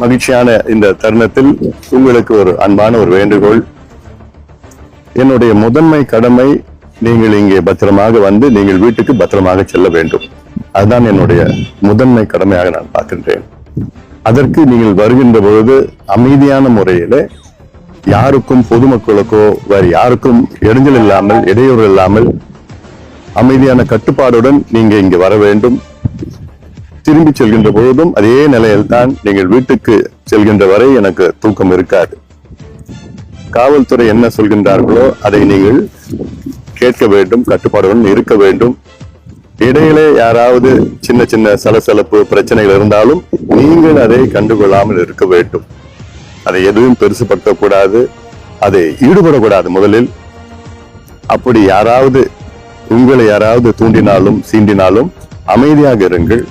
மகிழ்ச்சியான இந்த தருணத்தில் உங்களுக்கு ஒரு அன்பான ஒரு வேண்டுகோள். என்னுடைய முதன்மை கடமை நீங்கள் இங்கே பத்திரமாக வந்து நீங்கள் வீட்டுக்கு பத்திரமாக செல்ல வேண்டும். அதுதான் என்னுடைய முதன்மை கடமையாக நான் பார்க்கின்றேன். அதற்கு நீங்கள் வருகின்ற பொழுது அமைதியான முறையில யாருக்கும் பொதுமக்களுக்கோ வேறு யாருக்கும் இடைஞ்சல் இல்லாமல் இடையூறு இல்லாமல் அமைதியான கட்டுப்பாடுடன் நீங்க இங்கு வர வேண்டும். திரும்பி செல்கின்ற பொழுதும் அதே நிலையில்தான் நீங்கள் வீட்டுக்கு செல்கின்ற வரை எனக்கு தூக்கம் இருக்காது. காவல்துறை என்ன சொல்கின்றார்களோ அதை நீங்கள் கேட்க வேண்டும் கட்டுப்பாடுடன் இருக்க வேண்டும். இடையிலே யாராவது சின்ன சின்ன சலசலப்பு பிரச்சனைகள் இருந்தாலும் நீங்கள் அதை கண்டுகொள்ளாமல் இருக்க வேண்டும். அதை எதுவும் பெருசுப்படுத்தக்கூடாது அதை ஈடுபடக்கூடாது முதலில். அப்படி யாராவது உங்களை யாராவது தூண்டினாலும் சீண்டினாலும் அமைதியாக இருங்கள்.